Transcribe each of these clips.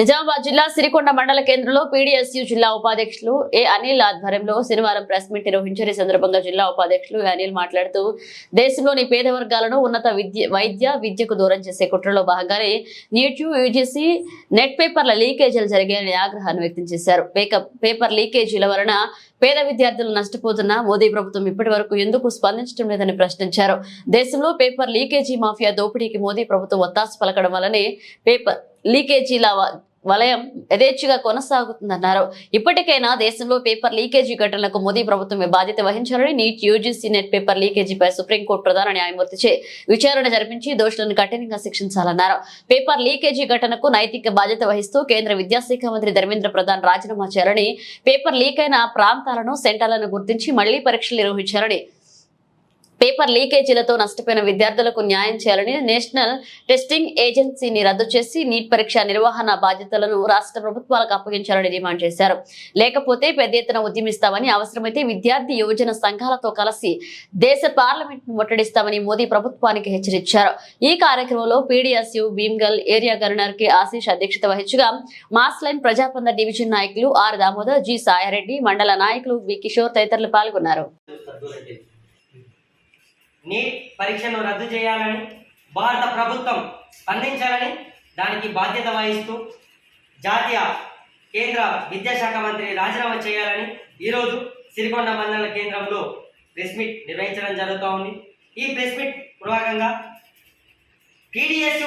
నిజామాబాద్ జిల్లా సిరికొండ మండల కేంద్రంలో పీడీఎస్యు జిల్లా ఉపాధ్యక్షులు ఏ అనిల్ ఆధ్వర్యంలో శనివారం ప్రెస్ మీట్ నిర్వహించారు. ఈ సందర్భంగా జిల్లా ఉపాధ్యక్షులు అనిల్ మాట్లాడుతూ దేశంలోని పేద వర్గాలను ఉన్నత విద్య వైద్య విద్యకు దూరం చేసే కుట్రలో భాగంగానే నీట్ యూజీసీ నెట్ పేపర్ల లీకేజీలు జరిగాయని ఆగ్రహాన్ని వ్యక్తం చేశారు. పేపర్ లీకేజీల వలన పేద విద్యార్థులు నష్టపోతున్న మోదీ ప్రభుత్వం ఇప్పటి వరకు ఎందుకు స్పందించడం లేదని ప్రశ్నించారు. దేశంలో పేపర్ లీకేజీ మాఫియా దోపిడీకి మోదీ ప్రభుత్వం ఒత్తాసు పలకడం వల్లనే పేపర్ లీకేజీల వలయం యథేచ్ఛగా కొనసాగుతుందన్నారు. ఇప్పటికైనా దేశంలో పేపర్ లీకేజీ ఘటనలకు మోదీ ప్రభుత్వమే బాధ్యత వహించాలని నీట్ యూజీసీ నెట్ పేపర్ లీకేజీపై సుప్రీంకోర్టు ప్రధాన న్యాయమూర్తిచే విచారణ జరిపించి దోషులను కఠినంగా శిక్షించాలన్నారు. పేపర్ లీకేజీ ఘటనకు నైతిక బాధ్యత వహిస్తూ కేంద్ర విద్యాశాఖ మంత్రి ధర్మేంద్ర ప్రధాన్ రాజీనామా చేయాలని పేపర్ లీక్ అయిన ప్రాంతాలను సెంటర్లను గుర్తించి మళ్ళీ పరీక్షలు నిర్వహించాలని పేపర్ లీకేజీలతో నష్టపోయిన విద్యార్థులకు న్యాయం చేయాలని నేషనల్ టెస్టింగ్ ఏజెన్సీని రద్దు చేసి నీట్ పరీక్ష నిర్వహణ బాధ్యతలను రాష్ట్ర ప్రభుత్వాలకు అప్పగించాలని డిమాండ్ చేశారు. లేకపోతే పెద్ద ఎత్తున ఉద్యమిస్తామని అవసరమైతే విద్యార్థి యువజన సంఘాలతో కలిసి దేశ పార్లమెంట్ను ముట్టడిస్తామని మోదీ ప్రభుత్వానికి హెచ్చరించారు. ఈ కార్యక్రమంలో PDSU Bhimgal area governor K Ashish అధ్యక్షత వహించగా మాస్ లైన్ ప్రజాపంద డివిజన్ నాయకులు ఆర్ దామోదర్ జి సాయారెడ్డి మండల నాయకులు వి కిషోర్ తదితరులు పాల్గొన్నారు. నీట్ పరీక్షను రద్దు చేయాలని భారత ప్రభుత్వం స్పందించాలని దానికి బాధ్యత వహిస్తూ జాతీయ కేంద్ర విద్యాశాఖ మంత్రి రాజీనామా చేయాలని ఈరోజు సిరికొండ మండల కేంద్రంలో ప్రెస్ మీట్ నిర్వహించడం జరుగుతూ ఉంది. ఈ ప్రెస్ మీట్ పూర్వకంగా టీడీఎస్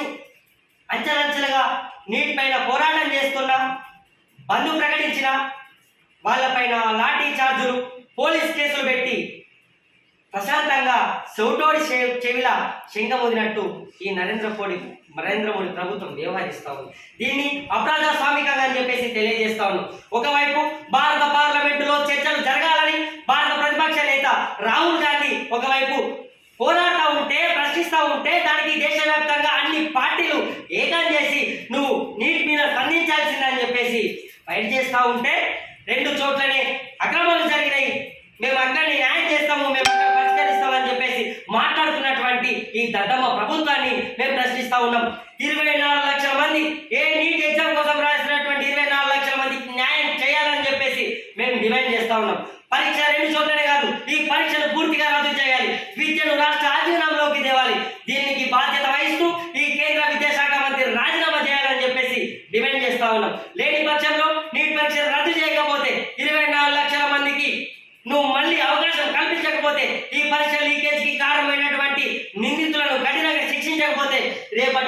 అంచెలంచెలుగా నీట్ పైన పోరాటం చేస్తున్న బంధు ప్రకటించిన వాళ్ళపైన లాఠీ చార్జులు పోలీస్ కేసులు పెట్టి ప్రశాంతంగా చెవిటోడి చెవిల శంఖముదినట్టు ఈ నరేంద్ర మోడీ నరేంద్ర మోడీ ప్రభుత్వం వ్యవహరిస్తా ఉంది. దీన్ని అప్రజాస్వామికంగా అని చెప్పేసి తెలియజేస్తా ఉన్నాం ఒకవైపు భారత పార్లమెంటులో చర్చలు జరగాలని భారత ప్రతిపక్ష నేత రాహుల్ గాంధీ ఒకవైపు పోరాడుతూ ఉంటే ప్రశ్నిస్తూ ఉంటే దానికి దేశవ్యాప్తంగా అన్ని పార్టీలు ఏకం చేసి నువ్వు నీటి మీద స్పందించాల్సిందని చెప్పేసి ఫైట్ చేస్తూ ఉంటే రెండు చోట్లనే అక్రమాలు జరిగినాయి. మేము అక్కడిని న్యాయం చేస్తాము మేము మాట్లాడుతున్నటువంటి ఈ దద్దమ్మ ప్రభుత్వాన్ని మేము ప్రశ్నిస్తా ఉన్నాం. ఇరవై నాలుగు లక్షల మంది ఏ నీట్ ఎగ్జామ్ కోసం రాసినటువంటి ఇరవై నాలుగు లక్షల మందికి న్యాయం చేయాలని చెప్పేసి మేము డిమాండ్ చేస్తా ఉన్నాం. పరీక్ష రెండు చోట్లనే కాదు ఈ పరీక్షలు పూర్తిగా రద్దు చేయాలి. విద్యను రాష్ట్ర ఆధీనంలోకి తేవాలి. దీనికి బాధ్యత వహిస్తూ ఈ కేంద్ర విద్యాశాఖ మంత్రి రాజీనామా చేయాలని చెప్పేసి డిమాండ్ చేస్తా ఉన్నాం. లేని పక్షంలో నీట్ పరీక్షలు రద్దు చేయకపోతే ఇరవై నాలుగు లక్షల మందికి నువ్వు మళ్ళీ అవకాశం కల్పించకపోతే ఈ పరీక్ష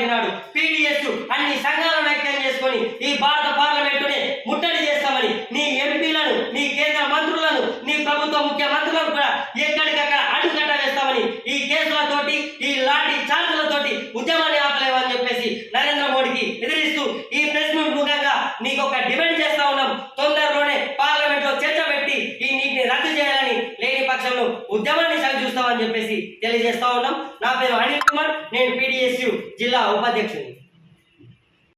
రేపటి పీడిఎస్ అన్ని సంఘాలను ఐక్యం చేసుకొని ఈ భారత పార్లమెంటుని ముట్టడి చేస్తామని నీ ఎంపీలను నీ కేంద్ర మంత్రులను నీ ప్రభుత్వ ముఖ్యమంత్రులను కూడా ఎక్కడికక్కడ అడ్డుకట్ట వేస్తామని ఈ కేసులతోటి ఈ లాఠీ చార్జులతోటి ఉద్యమాన్ని ఆపలేవని చెప్పేసి నరేంద్ర మోడీకి ఎదిరిస్తూ ఈ ప్రెస్ మీట్ ముఖంగా నీకు ఒక డిమాండ్ చేస్తా ఉన్నాం తొందరలోనే పార్లమెంట్లో చర్చ పెట్టి ఈ నీటిని రద్దు చేయాలని లేని పక్షంలో ఉద్యమాన్ని చవి చూస్తామని చెప్పేసి తెలియజేస్తా ఉన్నాం. నా పేరు అనిల్ కుమార్ నేను పీడిఎస్యు జిల్లా ఉపాధ్యక్షుని